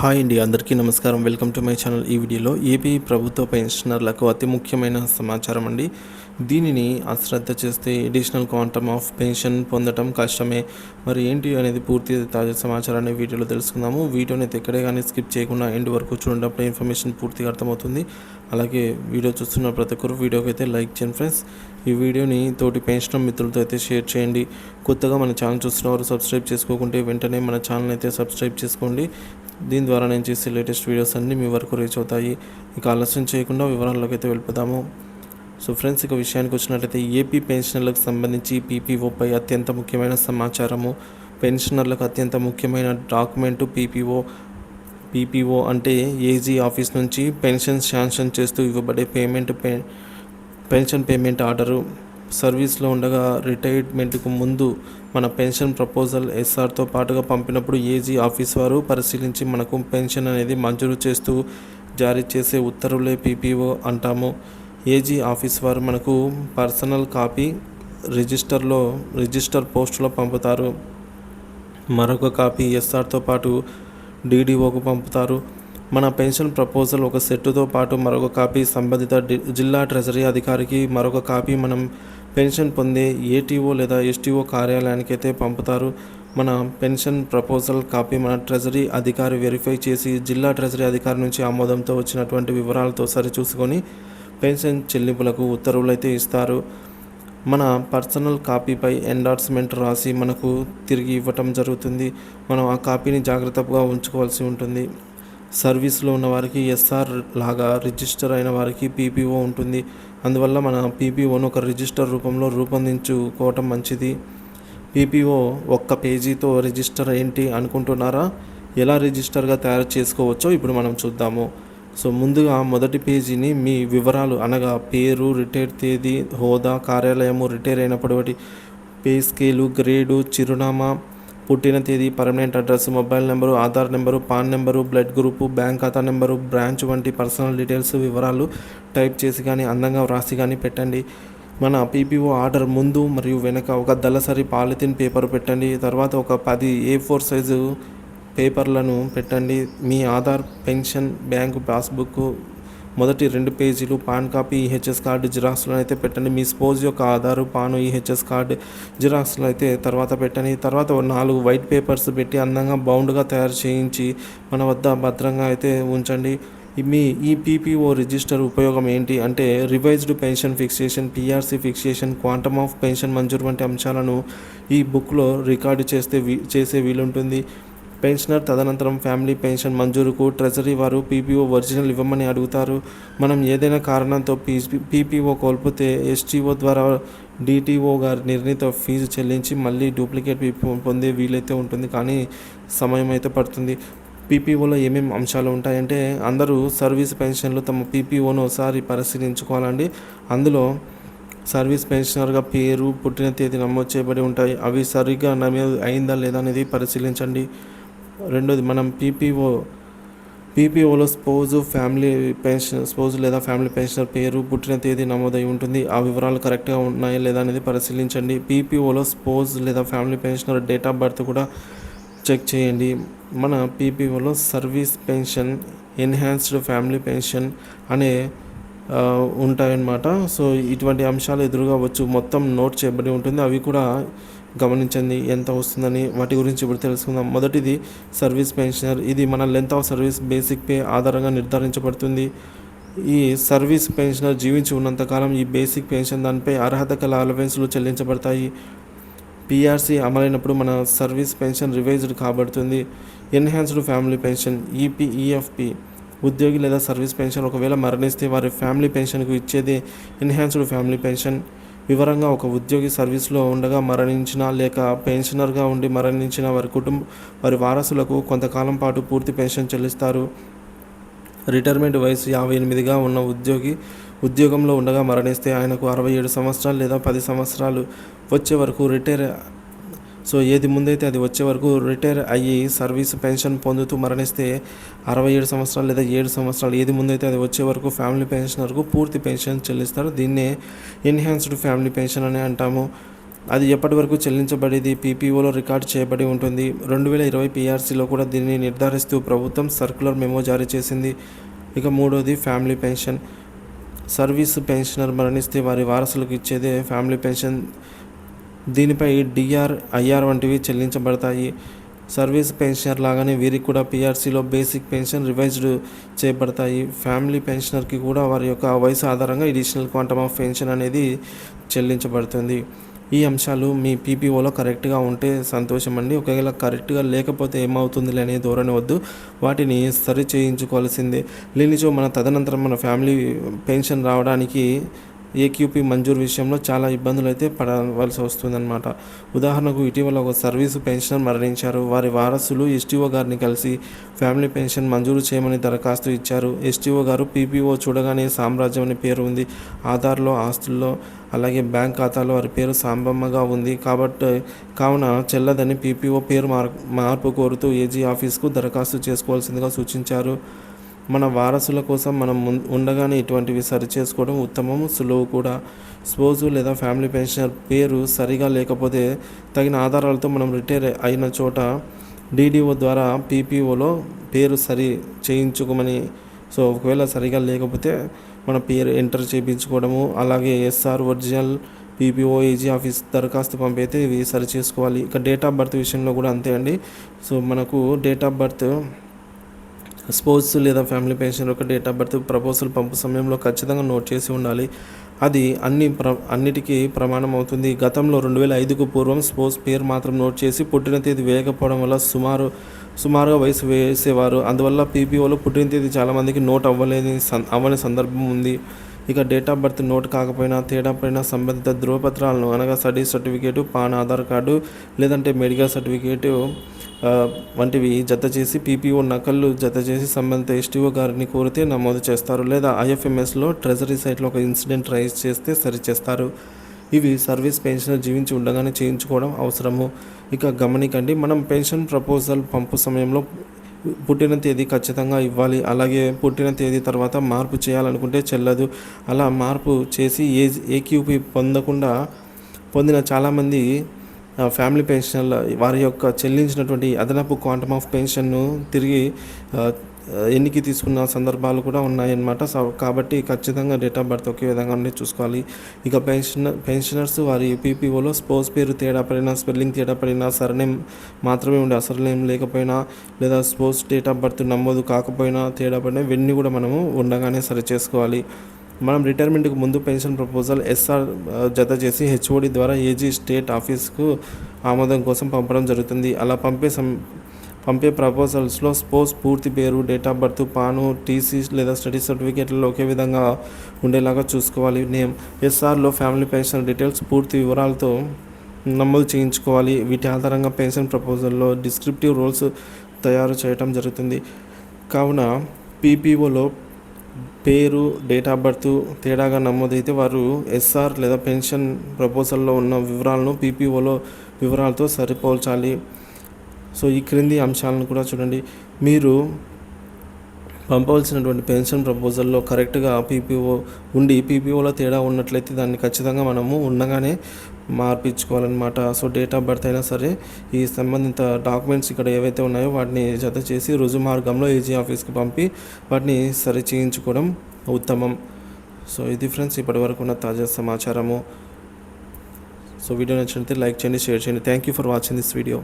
Hi అండి అందరికీ నమస్కారం. Welcome to my channel. ఈ వీడియోలో ఏపీ ప్రభుత్వ పెన్షనర్లకు అతి ముఖ్యమైన సమాచారం అండి. దీనిని అశ్రద్ధ చేస్తే ఎడిషనల్ క్వాంటమ్ ఆఫ్ పెన్షన్ పొందడం కష్టమే. మరి ఏంటి అనేది పూర్తి తాజా సమాచారాన్ని వీడియోలో తెలుసుకుందాము. వీడియోని అయితే ఎక్కడే కానీ స్కిప్ చేయకుండా ఎండ్ వరకు చూడండి. ఇన్ఫర్మేషన్ పూర్తిగా అర్థమవుతుంది. అలాగే వీడియో చూస్తున్న ప్రతి ఒక్కరు వీడియోకి అయితే లైక్ చేయండి ఫ్రెండ్స్. ఈ వీడియోని తోటి పెన్షన్ మిత్రులతో అయితే షేర్ చేయండి. కొత్తగా మన ఛానల్ చూస్తున్న వారు సబ్స్క్రైబ్ చేసుకోకుంటే వెంటనే మన ఛానల్ అయితే సబ్స్క్రైబ్ చేసుకోండి. దీని ద్వారా నేను చేసే లేటెస్ట్ వీడియోస్ అన్నీ మీ వరకు రీచ్ అవుతాయి. ఇక ఆలస్యం చేయకుండా వివరాల్లోకి అయితే వెళ్ళిపోతాము సో ఫ్రెండ్స్ ఇక విషయానికి వచ్చినట్లయితే ఏపీ పెన్షనర్లకు సంబంధించి పీపీఓపై అత్యంత ముఖ్యమైన సమాచారము. పెన్షనర్లకు అత్యంత ముఖ్యమైన డాక్యుమెంటు పీపీఓ పీపీఓ అంటే ఏజీ ఆఫీస్ నుంచి పెన్షన్ శాంక్షన్ చేస్తూ ఇవ్వబడే పేమెంట్ పెన్షన్ పేమెంట్ ఆర్డరు. సర్వీస్లో ఉండగా రిటైర్మెంట్కు ముందు మన పెన్షన్ ప్రపోజల్ ఎస్ఆర్తో పాటుగా పంపినప్పుడు ఏజీ ఆఫీస్ వారు పరిశీలించి మనకు పెన్షన్ అనేది మంజూరు చేస్తూ జారీ చేసే ఉత్తర్వులే పీపీఓ అంటాము. ఏజీ ఆఫీస్ వారు మనకు పర్సనల్ కాపీ రిజిస్టర్లో రిజిస్టర్ పోస్టులో పంపుతారు. మరొక కాపీ ఎస్ఆర్తో పాటు డీడీఓకు పంపుతారు. మన పెన్షన్ ప్రపోజల్ ఒక సెట్టుతో పాటు మరొక కాపీ సంబంధిత జిల్లా ట్రెజరీ అధికారికి మరొక కాపీ మనం పెన్షన్ పొందే ఏటీఓ లేదా ఎస్టీఓ కార్యాలయానికి అయితే పంపుతారు. మన పెన్షన్ ప్రపోజల్ కాపీ మన ట్రెజరీ అధికారి వెరిఫై చేసి జిల్లా ట్రెజరీ అధికారి నుంచి ఆమోదంతో వచ్చినటువంటి వివరాలతో సరిచూసుకొని పెన్షన్ చెల్లింపులకు ఉత్తర్వులు అయితే ఇస్తారు. మన పర్సనల్ కాపీపై ఎండార్స్మెంట్ రాసి మనకు తిరిగి ఇవ్వటం జరుగుతుంది. మనం ఆ కాపీని జాగ్రత్తగా ఉంచుకోవాల్సి ఉంటుంది. సర్వీస్లో ఉన్న వారికి ఎస్ఆర్ లాగా రిజిస్టర్ అయిన వారికి పీపీఓ ఉంటుంది. అందువల్ల మన పీపీఓను ఒక రిజిస్టర్ రూపంలో రూపొందించుకోవటం మంచిది. పీపీఓ ఒక్క పేజీతో రిజిస్టర్ ఏంటి అనుకుంటున్నారా? ఎలా రిజిస్టర్గా తయారు చేసుకోవచ్చో ఇప్పుడు మనం చూద్దాము. సో ముందుగా మొదటి పేజీని మీ వివరాలు అనగా పేరు రిటైర్ తేదీ హోదా కార్యాలయము రిటైర్ అయినప్పటి పే స్కేలు గ్రేడు చిరునామా పుట్టిన తేదీ permanent address mobile number Aadhaar number PAN number blood group bank ఖాతా నెంబరు బ్రాంచ్ వంటి పర్సనల్ డీటెయిల్స్ వివరాలు టైప్ చేసి కానీ అందంగా వ్రాసి కానీ పెట్టండి. మన పీపీఓ ఆర్డర్ ముందు మరియు వెనక ఒక దళసరి పాలిథిన్ పేపర్ పెట్టండి. తర్వాత ఒక పది ఏ ఫోర్ సైజు పేపర్లను పెట్టండి. మీ ఆధార్ పెన్షన్ బ్యాంకు పాస్బుక్ మొదటి రెండు పేజీలు పాన్ కాపీ ఈహెచ్ఎస్ కార్డు జిరాక్స్లు అయితే పెట్టండి. మీ స్పోజ్ యొక్క ఆధారు పాను ఈహెచ్ఎస్ కార్డు జిరాక్స్లో అయితే తర్వాత పెట్టండి. తర్వాత నాలుగు వైట్ పేపర్స్ పెట్టి అందంగా బౌండ్గా తయారు చేయించి మన వద్ద భద్రంగా అయితే ఉంచండి. మీ ఈ పీపీఓ రిజిస్టర్ ఉపయోగం ఏంటి అంటే revised pension fixation PRC fixation quantum of pension మంజూరు వంటి అంశాలను ఈ బుక్లో రికార్డు చేస్తే వీ చేసే వీలుంటుంది. పెన్షనర్ తదనంతరం ఫ్యామిలీ పెన్షన్ మంజూరుకు ట్రెజరీ వారు పీపీఓ ఒరిజినల్ ఇవ్వమని అడుగుతారు. మనం ఏదైనా కారణంతో పీ పీపీఓ కోల్పోతే ఎస్టీఓ ద్వారా డిటిఓ గారి నిర్ణీత ఫీజు చెల్లించి మళ్ళీ డూప్లికేట్ పీపీఓ పొందే వీలైతే ఉంటుంది కానీ సమయం అయితే పడుతుంది. పీపీఓలో ఏమేమి అంశాలు ఉంటాయంటే అందరూ సర్వీస్ పెన్షన్లు తమ పీపీఓను ఒకసారి పరిశీలించుకోవాలండి. అందులో సర్వీస్ పెన్షనర్గా పేరు పుట్టిన తేదీ నమోదు చేయబడి ఉంటాయి. అవి సరిగ్గా నమోదు అయిందా లేదా అనేది పరిశీలించండి. రెండోది మనం పీపీఓ పీపీఓలో స్పోజ్ ఫ్యామిలీ పెన్షన్ స్పోజ్ లేదా ఫ్యామిలీ పెన్షనర్ పేరు పుట్టిన తేదీ నమోదై ఉంటుంది. ఆ వివరాలు కరెక్ట్గా ఉన్నాయా లేదా అనేది పరిశీలించండి. పీపీఓలో స్పోజ్ లేదా family pensioner date of birth కూడా చెక్ చేయండి. మన పీపీఓలో service pension enhanced family pension అనే ఉంటాయన్నమాట. సో ఇటువంటి అంశాలు ఎదురుగా వచ్చు. మొత్తం నోట్ చేయబడి ఉంటుంది. అవి కూడా గమనించండి ఎంత వస్తుందని వాటి గురించి ఇప్పుడు తెలుసుకుందాం. మొదటిది సర్వీస్ పెన్షనర్. ఇది మన length of service basic pay ఆధారంగా నిర్ధారించబడుతుంది. ఈ సర్వీస్ పెన్షనర్ జీవించి ఉన్నంతకాలం ఈ బేసిక్ పెన్షన్ దానిపై అర్హత కల అలవెన్స్లు చెల్లించబడతాయి. పిఆర్సీ అమలైనప్పుడు మన సర్వీస్ పెన్షన్ రివైజ్డ్ కాబడుతుంది. ఎన్హాన్స్డ్ ఫ్యామిలీ పెన్షన్ ఈపీఈఎఫ్పి ఉద్యోగి లేదా సర్వీస్ పెన్షన్ ఒకవేళ మరణిస్తే వారి ఫ్యామిలీ పెన్షన్కు ఇచ్చేది ఎన్హాన్స్డ్ ఫ్యామిలీ పెన్షన్ వివరంగా ఒక ఉద్యోగి సర్వీస్లో ఉండగా మరణించిన లేక పెన్షనర్గా ఉండి మరణించిన వారి కుటుంబ వారి వారసులకు కొంతకాలం పాటు పూర్తి పెన్షన్ చెల్లిస్తారు. రిటైర్మెంట్ వయసు యాభై ఎనిమిదిగా ఉన్న ఉద్యోగి ఉద్యోగంలో ఉండగా మరణిస్తే ఆయనకు అరవై ఏడు సంవత్సరాలు లేదా పది సంవత్సరాలు వచ్చే వరకు రిటైర్ సో ఏది ముందైతే అది వచ్చే వరకు రిటైర్ అయ్యి సర్వీస్ పెన్షన్ పొందుతూ మరణిస్తే అరవై ఏడు సంవత్సరాలు లేదా ఏడు సంవత్సరాలు ఏది ముందైతే అది వచ్చే వరకు ఫ్యామిలీ పెన్షనర్కు పూర్తి పెన్షన్ చెల్లిస్తారు. దీన్నే ఎన్హాన్స్డ్ ఫ్యామిలీ పెన్షన్ అని అంటాము. అది ఎప్పటి వరకు చెల్లించబడేది? పీపీఓలో రికార్డ్ చేయబడి ఉంటుంది. రెండు వేల ఇరవై పీఆర్సీలో కూడా దీనిని నిర్ధారిస్తూ ప్రభుత్వం సర్క్యులర్ మెమో జారీ చేసింది. ఇక మూడోది ఫ్యామిలీ పెన్షన్. సర్వీస్ పెన్షనర్ మరణిస్తే వారి వారసులకు ఇచ్చేదే ఫ్యామిలీ పెన్షన్. దీనిపై డిఆర్ ఐఆర్ వంటివి చెల్లించబడతాయి. సర్వీస్ పెన్షనర్ లాగానే వీరికి కూడా పీఆర్సీలో బేసిక్ పెన్షన్ రివైజ్డ్ చేయబడతాయి. ఫ్యామిలీ పెన్షనర్కి కూడా వారి యొక్క వయసు ఆధారంగా ఎడిషనల్ క్వాంటమ్ ఆఫ్ పెన్షన్ అనేది చెల్లించబడుతుంది. ఈ అంశాలు మీ పీపీఓలో కరెక్ట్గా ఉంటే సంతోషం అండి ఒకవేళ కరెక్ట్గా లేకపోతే ఏమవుతుంది అనే ధోరణి వద్దు. వాటిని సరి చేయించుకోవాల్సిందే లేనిచో మన తదనంతరం మన ఫ్యామిలీ పెన్షన్ రావడానికి ఏక్యూపీ మంజూరు విషయంలో చాలా ఇబ్బందులు అయితే పడవలసి వస్తుందన్నమాట. ఉదాహరణకు ఇటీవల ఒక సర్వీసు పెన్షనర్ మరణించారు. వారి వారసులు ఎస్టీఓ గారిని కలిసి ఫ్యామిలీ పెన్షన్ మంజూరు చేయమని దరఖాస్తు ఇచ్చారు. ఎస్టీఓ గారు పీపీఓ చూడగానే సామ్రాజ్యం అనే పేరు ఉంది. ఆధార్లో ఆస్తుల్లో అలాగే బ్యాంక్ ఖాతాలో వారి పేరు సాంబమ్మగా ఉంది. కాబట్టి కావున చెల్లదని పీపీఓ పేరు మార్ మార్పు కోరుతూ ఏజీ ఆఫీస్కు దరఖాస్తు చేసుకోవాల్సిందిగా సూచించారు. మన వారసుల కోసం మనం ముం- ఉండగానే ఇటువంటివి సరి చేసుకోవడం ఉత్తమం సులువు కూడా. స్పోజు లేదా ఫ్యామిలీ పెన్షనర్ పేరు సరిగా లేకపోతే తగిన ఆధారాలతో మనం రిటైర్ అయిన చోట డీడీఓ ద్వారా పీపీఓలో పేరు సరి చేయించుకోమని సో ఒకవేళ సరిగా లేకపోతే మన పేరు ఎంటర్ చేయించుకోవడము అలాగే SR original PPO AG office దరఖాస్తు పంపైతే ఇవి సరి చేసుకోవాలి. ఇక డేట్ ఆఫ్ బర్త్ విషయంలో కూడా అంతే అండి. సో మనకు డేట్ ఆఫ్ బర్త్ స్పోర్ట్స్ లేదా ఫ్యామిలీ పెన్షన్ యొక్క డేట్ ఆఫ్ బర్త్ ప్రపోజల్ పంపు సమయంలో ఖచ్చితంగా నోట్ చేసి ఉండాలి. అది అన్ని ప్ర అన్నిటికీ ప్రమాణం అవుతుంది. గతంలో రెండు వేల ఐదుకు పూర్వం స్పోర్ట్స్ పేరు మాత్రం నోట్ చేసి పుట్టిన తేదీ వేయకపోవడం వల్ల సుమారు సుమారుగా వయసు వేసేవారు. అందువల్ల పీపీఓలో పుట్టిన తేదీ చాలామందికి నోట్ అవ్వలేని అవ్వని సందర్భం ఉంది. ఇక డేట్ ఆఫ్ బర్త్ నోట్ కాకపోయినా తేడా పైన సంబంధిత ధృవపత్రాలను అనగా study certificate PAN Aadhaar card లేదంటే మెడికల్ సర్టిఫికేటు వంటివి జత చేసి పీపీఓ నకళ్ళు జత చేసి సంబంధిత ఎస్టీఓ గారిని కోరితే నమోదు చేస్తారు లేదా ఐఎఫ్ఎంఎస్లో ట్రెజరీ సైట్లో ఒక ఇన్సిడెంట్ రైజ్ చేస్తే సరిచేస్తారు. ఇవి సర్వీస్ పెన్షన్ జీవించి ఉండగానే చేయించుకోవడం అవసరము. ఇక గమనికండి మనం పెన్షన్ ప్రపోజల్ పంపు సమయంలో పుట్టిన తేదీ ఖచ్చితంగా ఇవ్వాలి. అలాగే పుట్టిన తేదీ తర్వాత మార్పు చేయాలనుకుంటే చెల్లదు. అలా మార్పు చేసి ఏ ఏక్యూపీ పొందకుండా పొందిన చాలామంది ఫ్యామిలీ పెన్షన్ల వారి యొక్క చెల్లించినటువంటి అదనపు క్వాంటమ్ ఆఫ్ పెన్షన్ను తిరిగి ఎన్నికి తీసుకున్న సందర్భాలు కూడా ఉన్నాయన్నమాట. కాబట్టి ఖచ్చితంగా డేట్ ఆఫ్ బర్త్ ఒకే విధంగా ఉండే చూసుకోవాలి. ఇక పెన్షనర్ పెన్షనర్స్ వారి పీపీఓలో స్పోర్ట్స్ పేరు తేడా పడినా స్పెల్లింగ్ తేడా పడినా సర్నేమ్ మాత్రమే ఉండే అసలు లేకపోయినా లేదా స్పోర్ట్స్ డేట్ ఆఫ్ బర్త్ నమోదు కాకపోయినా తేడా పడినా ఇవన్నీ కూడా మనము ఉండగానే సరి చేసుకోవాలి. మనం రిటైర్మెంట్కి ముందు పెన్షన్ ప్రపోజల్ ఎస్ఆర్ జత చేసి హెచ్ఓడి ద్వారా ఏజీ స్టేట్ ఆఫీస్కు ఆమోదం కోసం పంపడం జరుగుతుంది. అలా పంపే సం పంపే ప్రపోజల్స్లో స్పోర్ట్స్ పూర్తి పేరు date of birth PAN TC లేదా స్టడీ సర్టిఫికేట్లలో ఒకే విధంగా ఉండేలాగా చూసుకోవాలి. నేమ్ ఎస్ఆర్లో ఫ్యామిలీ పెన్షన్ డీటెయిల్స్ పూర్తి వివరాలతో నమోదు చేయించుకోవాలి. వీటి ఆధారంగా పెన్షన్ ప్రపోజల్లో డిస్క్రిప్టివ్ రూల్స్ తయారు చేయటం జరుగుతుంది. కావున పీపీఓలో పేరు డేట్ ఆఫ్ బర్త్ తేడాగా నమోదైతే వారు ఎస్ఆర్ లేదా పెన్షన్ ప్రపోజల్లో ఉన్న వివరాలను పీపీఓలో వివరాలతో సరిపోల్చాలి. సో ఈ క్రింది అంశాలను కూడా చూడండి. మీరు పంపవలసినటువంటి పెన్షన్ ప్రపోజల్లో కరెక్ట్గా పీపీఓ ఉండి పీపీఓలో తేడా ఉన్నట్లయితే దాన్ని ఖచ్చితంగా మనము ఉండగానే మార్పించుకోవాలన్నమాట. సో డేట్ ఆఫ్ బర్త్ అయినా సరే ఈ సంబంధిత డాక్యుమెంట్స్ ఇక్కడ ఏవైతే ఉన్నాయో వాటిని జత చేసి రుజు మార్గంలో ఏజీ ఆఫీస్కి పంపి వాటిని సరి చేయించుకోవడం ఉత్తమం. సో ఇది ఫ్రెండ్స్ ఇప్పటి వరకు ఉన్న తాజా సమాచారము. సో వీడియో నచ్చినట్లయితే లైక్ చేయండి షేర్ చేయండి. Thank you for watching this video